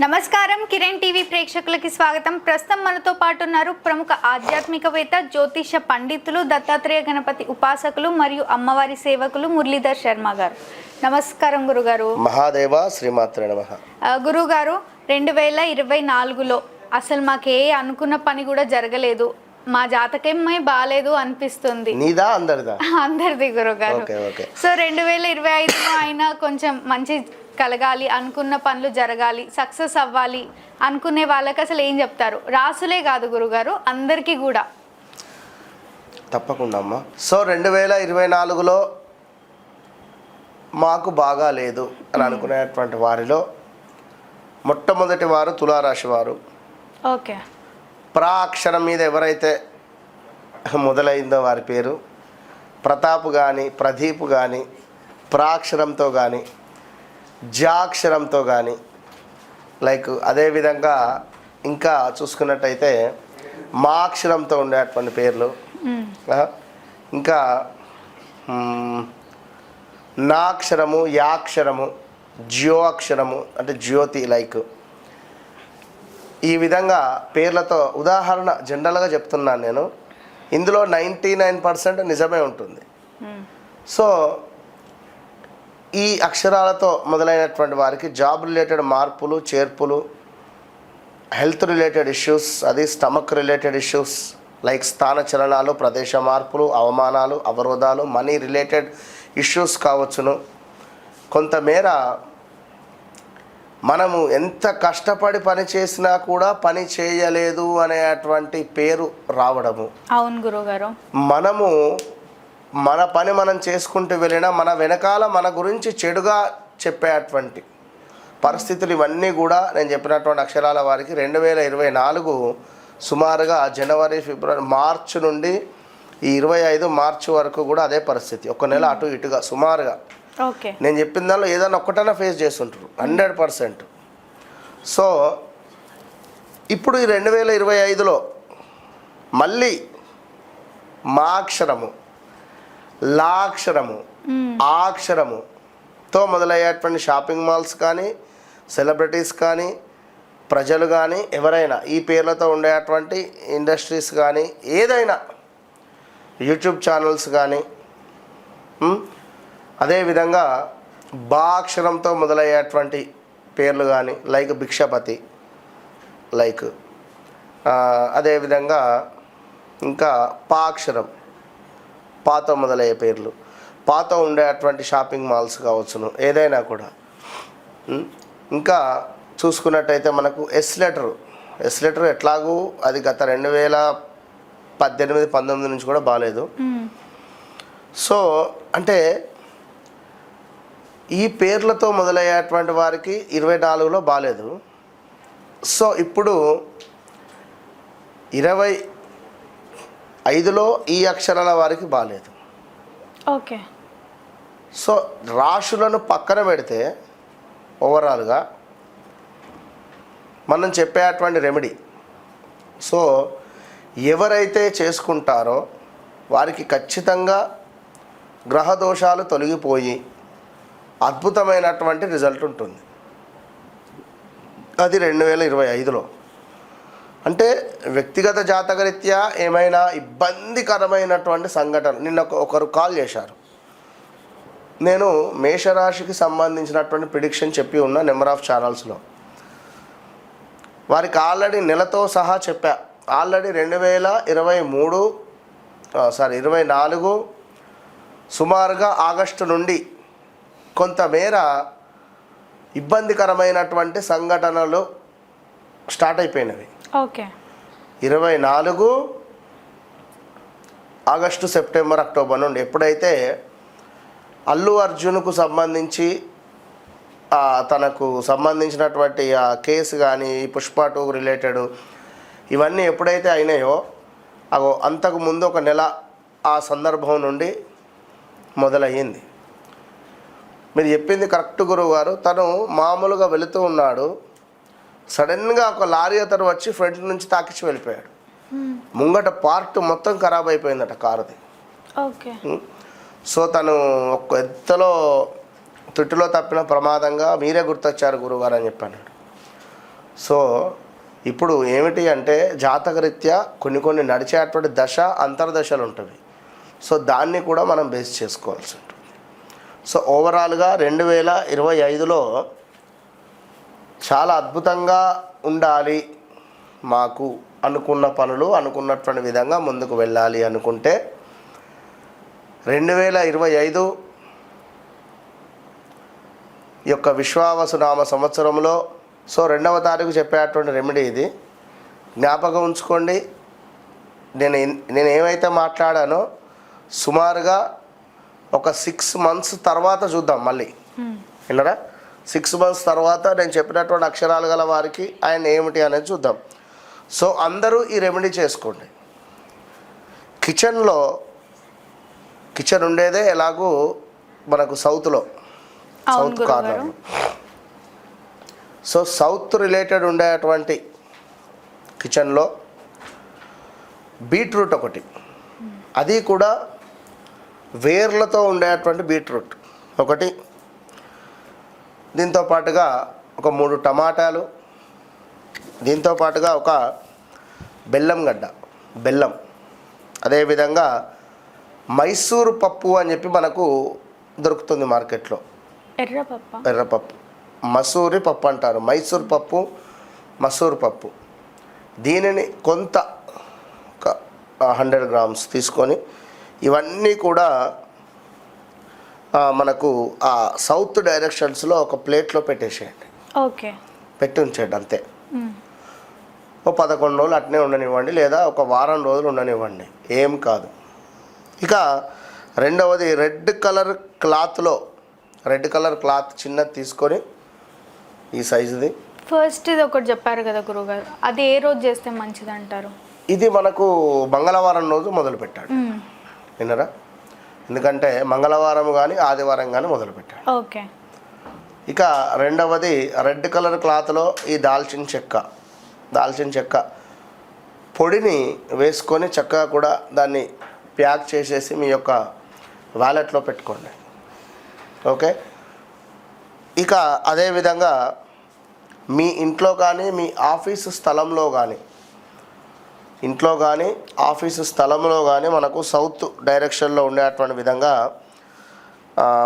నమస్కారం. కిరణ్ టీవీ ప్రేక్షకులకి స్వాగతం. ప్రస్తుతం మనతో పాటు ఉన్నారు ప్రముఖ ఆధ్యాత్మికవేత్త జ్యోతిష పండితులు దత్తాత్రేయ గణపతి ఉపాసకులు మరియు అమ్మవారి సేవకులు మురళీధర్ శర్మ గారు. నమస్కారం గురుగారు. మహాదేవ శ్రీమాత్రే గురుగారు రెండు వేల ఇరవై నాలుగులో అసలు మాకు ఏ అనుకున్న పని కూడా జరగలేదు. మా జాతకమే బాగాలేదు అనిపిస్తుంది. నీదా అందరిదా? అందరిది గురుగారు. సో రెండు వేల ఇరవై ఐదులో అయినా కొంచెం మంచి కలగాలి అనుకున్న పనులు జరగాలి సక్సెస్ అవ్వాలి అనుకునే వాళ్ళకి అసలు ఏం చెప్తారు? రాసులే కాదు గురుగారు అందరికీ కూడా. తప్పకుండా అమ్మా. సో రెండు వేల ఇరవై నాలుగులో మాకు బాగా లేదు అని అనుకునేటువంటి వారిలో మొట్టమొదటి వారు తులారాశి వారు. ఓకే. ప్రా అక్షరం మీద ఎవరైతే మొదలైందో వారి పేరు ప్రతాప్ కానీ ప్రదీప్ కానీ ప్రాక్షరంతో కానీ జాక్షరంతో కానీ లైక్ అదేవిధంగా ఇంకా చూసుకున్నట్టయితే మా అక్షరంతో ఉండేటువంటి పేర్లు ఇంకా మ్, నా అక్షరము యాక్షరము జ్యో అక్షరము అంటే జ్యోతి లైక్. ఈ విధంగా పేర్లతో ఉదాహరణ జనరల్గా చెప్తున్నాను నేను. ఇందులో నైంటీ నైన్ పర్సెంట్ నిజమే ఉంటుంది. సో ఈ అక్షరాలతో మొదలైనటువంటి వారికి జాబ్ రిలేటెడ్ మార్పులు చేర్పులు హెల్త్ రిలేటెడ్ ఇష్యూస్ అది స్టమక్ రిలేటెడ్ ఇష్యూస్ లైక్ స్థాన చలనాలు ప్రదేశ మార్పులు అవమానాలు అవరోధాలు మనీ రిలేటెడ్ ఇష్యూస్ కావచ్చును. కొంతమేర మనము ఎంత కష్టపడి పని చేసినా కూడా పని చేయలేదు అనేటువంటి పేరు రావడము. అవును గురుగారు మనము మన పని మనం చేసుకుంటూ వెళ్ళినా మన వెనకాల మన గురించి చెడుగా చెప్పేటువంటి పరిస్థితులు ఇవన్నీ కూడా నేను చెప్పినటువంటి అక్షరాల వారికి రెండు వేల ఇరవై నాలుగు సుమారుగా జనవరి ఫిబ్రవరి మార్చి నుండి ఈ ఇరవై ఐదు మార్చి వరకు కూడా అదే పరిస్థితి. ఒక నెల అటు ఇటుగా సుమారుగా. ఓకే. నేను చెప్పిన దానిలో ఏదైనా ఒక్కటైనా ఫేస్ చేస్తుంటారు. Hundred percent. సో ఇప్పుడు ఈ రెండు వేల ఇరవై ఐదులో మళ్ళీ మా అక్షరము లాక్షరము ఆ అక్షరముతో మొదలయ్యేటువంటి షాపింగ్ మాల్స్ కానీ సెలబ్రిటీస్ కానీ ప్రజలు కానీ ఎవరైనా ఈ పేర్లతో ఉండేటువంటి ఇండస్ట్రీస్ కానీ ఏదైనా యూట్యూబ్ ఛానల్స్ కానీ అదేవిధంగా బా అక్షరంతో మొదలయ్యేటువంటి పేర్లు కానీ లైక్ భిక్షపతి లైక్ అదేవిధంగా ఇంకా పా అక్షరం పాతో మొదలయ్యే పేర్లు. పాతో ఉండేటువంటి షాపింగ్ మాల్స్ కావచ్చును ఏదైనా కూడా. ఇంకా చూసుకున్నట్టయితే మనకు ఎస్ లెటర్ ఎస్ లెటర్ ఎట్లాగూ అది గత రెండు వేల పద్దెనిమిది పంతొమ్మిది నుంచి కూడా బాగాలేదు సో అంటే ఈ పేర్లతో మొదలయ్యేటువంటి వారికి ఇరవై నాలుగులో బాగాలేదు సో ఇప్పుడు ఇరవై ఐదులో ఈ అక్షరాల వారికి బాగాలేదు ఓకే. సో రాశులను పక్కన పెడితే ఓవరాల్గా మనం చెప్పేటువంటి రెమెడీ. సో ఎవరైతే చేసుకుంటారో వారికి ఖచ్చితంగా గ్రహ దోషాలు తొలగిపోయి అద్భుతమైనటువంటి రిజల్ట్ ఉంటుంది. అది రెండు వేల ఇరవై ఐదులో. అంటే వ్యక్తిగత జాతకరీత్యా ఏమైనా ఇబ్బందికరమైనటువంటి సంఘటన నిన్న ఒకరు కాల్ చేశారు. నేను మేషరాశికి సంబంధించినటువంటి ప్రిడిక్షన్ చెప్పి ఉన్న నెంబర్ ఆఫ్ ఛానల్స్లో వారికి ఆల్రెడీ నెలతో సహా చెప్పా. ఆల్రెడీ రెండు వేల ఇరవై మూడు సారీ ఇరవై నాలుగు సుమారుగా ఆగస్టు నుండి కొంతమేర ఇబ్బందికరమైనటువంటి సంఘటనలు స్టార్ట్ అయిపోయినవి. ఓకే. ఇరవై నాలుగు ఆగస్టు సెప్టెంబర్ అక్టోబర్ నుండి ఎప్పుడైతే అల్లు అర్జున్కు సంబంధించి తనకు సంబంధించినటువంటి ఆ కేసు కానీ పుష్ప టూ రిలేటెడ్ ఇవన్నీ ఎప్పుడైతే అయినాయో అగో అంతకు ముందు ఒక నెల ఆ సందర్భం నుండి మొదలయ్యింది. మీరు చెప్పింది కరెక్ట్ గురువు గారు. తను మామూలుగా వెళుతూ ఉన్నాడు. సడన్గా ఒక లారీ అతను వచ్చి ఫ్రంట్ నుంచి తాకిచ్చి వెళ్ళిపోయాడు. ముంగట పార్ట్ మొత్తం ఖరాబ్ అయిపోయిందట కారుది. ఓకే. సో తను ఒక ఎత్తలో తుట్టులో తప్పిన ప్రమాదంగా మీరే గుర్తొచ్చారు గురుగారు అని చెప్పాను. సో ఇప్పుడు ఏమిటి అంటే జాతకరీత్యా కొన్ని కొన్ని నడిచేటువంటి దశ అంతర్దశలు ఉంటుంది సో దాన్ని కూడా మనం బేస్ చేసుకోవాల్సి ఉంటుంది. సో ఓవరాల్గా రెండు వేల ఇరవై ఐదులో చాలా అద్భుతంగా ఉండాలి మాకు అనుకున్న పనులు అనుకున్నటువంటి విధంగా ముందుకు వెళ్ళాలి అనుకుంటే రెండు వేల ఇరవై ఐదు యొక్క విశ్వావసునామ సంవత్సరంలో సో రెండవ తారీఖు చెప్పేటువంటి రెమెడీ ఇది. జ్ఞాపకం ఉంచుకోండి. నేను నేను ఏమైతే మాట్లాడానో సుమారుగా ఒక సిక్స్ మంత్స్ తర్వాత చూద్దాం మళ్ళీ. విన్నరా సిక్స్ మంత్స్ తర్వాత నేను చెప్పినటువంటి అక్షరాలు గల వారికి ఆయన ఏమిటి అనేది చూద్దాం. సో అందరూ ఈ రెమెడీ చేసుకోండి. కిచెన్లో కిచెన్ ఉండేదే ఎలాగూ మనకు సౌత్లో. సౌత్ కార్నర్లో. సో సౌత్ రిలేటెడ్ ఉండేటువంటి కిచెన్లో బీట్రూట్ ఒకటి. అది కూడా వేర్లతో ఉండేటువంటి బీట్రూట్ ఒకటి. దీంతో పాటుగా ఒక మూడు టమాటాలు దీంతో పాటుగా ఒక బెల్లం గడ్డ బెల్లం. అదేవిధంగా మైసూరు పప్పు అని చెప్పి మనకు దొరుకుతుంది మార్కెట్లో. ఎర్రపప్ప ఎర్రపప్పు మసూరి పప్పు అంటారు. మైసూర్ పప్పు మసూర్ పప్పు. దీనిని కొంత ఒక హండ్రెడ్ గ్రామ్స్ తీసుకొని ఇవన్నీ కూడా మనకు ఆ సౌత్ డైరెక్షన్స్లో ఒక ప్లేట్లో పెట్టేసేయండి. ఓకే. పెట్టి ఉంచేయండి అంతే. ఓ పదకొండు రోజులు అట్నే ఉండనివ్వండి లేదా ఒక వారం రోజులు ఉండనివ్వండి. ఏం కాదు. ఇక రెండవది రెడ్ కలర్ క్లాత్లో రెడ్ కలర్ క్లాత్ చిన్నది తీసుకొని ఈ సైజుది. ఫస్ట్ ఇది ఒకటి చెప్పారు కదా గురుగారు అది ఏ రోజు చేస్తే మంచిది అంటారు ఇది మనకు మంగళవారం రోజు మొదలు పెట్టాడు. విన్నరా? ఎందుకంటే మంగళవారం కానీ ఆదివారం కానీ మొదలు పెట్టాడు ఓకే. ఇక రెండవది రెడ్ కలర్ క్లాత్లో ఈ దాల్చిన చెక్క. దాల్చిన చెక్క. పొడిని వేసుకొని చక్కగా కూడా దాన్ని ప్యాక్ చేసేసి మీ యొక్క వ్యాలెట్లో పెట్టుకోండి. ఓకే? ఇక అదేవిధంగా మీ ఇంట్లో కానీ మీ ఆఫీసు స్థలంలో కానీ ఇంట్లో కానీ ఆఫీసు స్థలంలో కానీ మనకు సౌత్ డైరెక్షన్లో ఉండేటువంటి విధంగా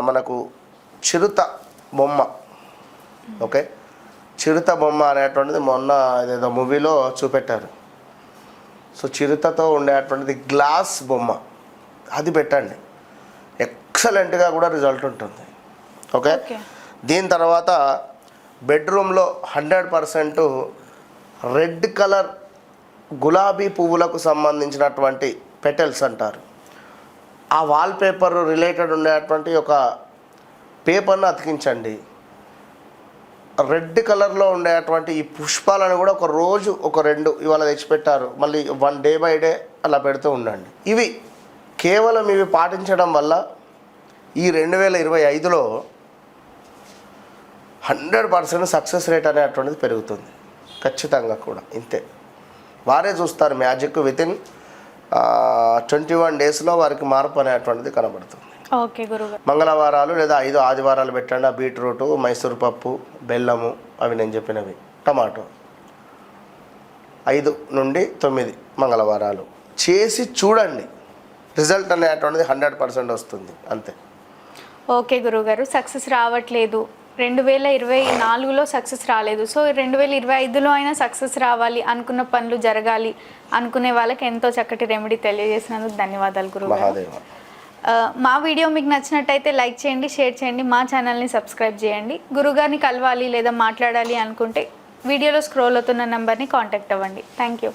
మనకు చిరుత బొమ్మ. ఓకే? చిరుత బొమ్మ అనేటువంటిది మొన్న ఏదేదో మూవీలో చూపెట్టారు. సో చిరుతతో ఉండేటువంటిది గ్లాస్ బొమ్మ. అది పెట్టండి. ఎక్సలెంట్గా కూడా రిజల్ట్ ఉంటుంది. ఓకే. దీని తర్వాత బెడ్రూమ్లో హండ్రెడ్ పర్సెంట్ రెడ్ కలర్ గులాబీ పువ్వులకు సంబంధించినటువంటి పెటల్స్ అంటారు. ఆ వాల్ పేపర్ రిలేటెడ్ ఉండేటువంటి ఒక పేపర్ను అతికించండి. రెడ్ కలర్లో ఉండేటువంటి ఈ పుష్పాలను కూడా ఒక రోజు ఒక రెండు ఇవాళ తెచ్చిపెట్టారు. మళ్ళీ వన్ డే బై డే అలా పెడుతూ ఉండండి. ఇవి కేవలం ఇవి పాటించడం వల్ల ఈ రెండు వేల ఇరవై ఐదులో హండ్రెడ్ పర్సెంట్ సక్సెస్ రేట్ అనేటువంటిది పెరుగుతుంది. ఖచ్చితంగా కూడా. ఇంతే. వారే చూస్తారు magic with in twenty one డేస్లో వారికి మార్పు అనేటువంటిది కనబడుతుంది. ఓకే మంగళవారాలు లేదా ఐదు ఆదివారాలు పెట్టండి. ఆ బీట్రూటు మైసూర్ పప్పు బెల్లము అవి నేను చెప్పినవి. టమాటో. ఐదు నుండి తొమ్మిది మంగళవారాలు. చేసి చూడండి. రిజల్ట్ అనేటువంటిది హండ్రెడ్ పర్సెంట్ వస్తుంది. అంతే. ఓకే గురుగారు. సక్సెస్ రావట్లేదు. రెండు వేల ఇరవై నాలుగులో సక్సెస్ రాలేదు. సో రెండు వేల ఇరవై ఐదులో అయినా సక్సెస్ రావాలి అనుకున్న పనులు జరగాలి అనుకునే వాళ్ళకి ఎంతో చక్కటి రెమెడీ తెలియజేసినందుకు ధన్యవాదాలు ఆ, మా వీడియో మీకు నచ్చినట్టయితే లైక్ చేయండి షేర్ చేయండి మా ఛానల్ని సబ్స్క్రైబ్ చేయండి. గురుగారిని కలవాలి లేదా మాట్లాడాలి అనుకుంటే వీడియోలో స్క్రోల్ అవుతున్న నెంబర్ని కాంటాక్ట్ అవ్వండి. Thank you.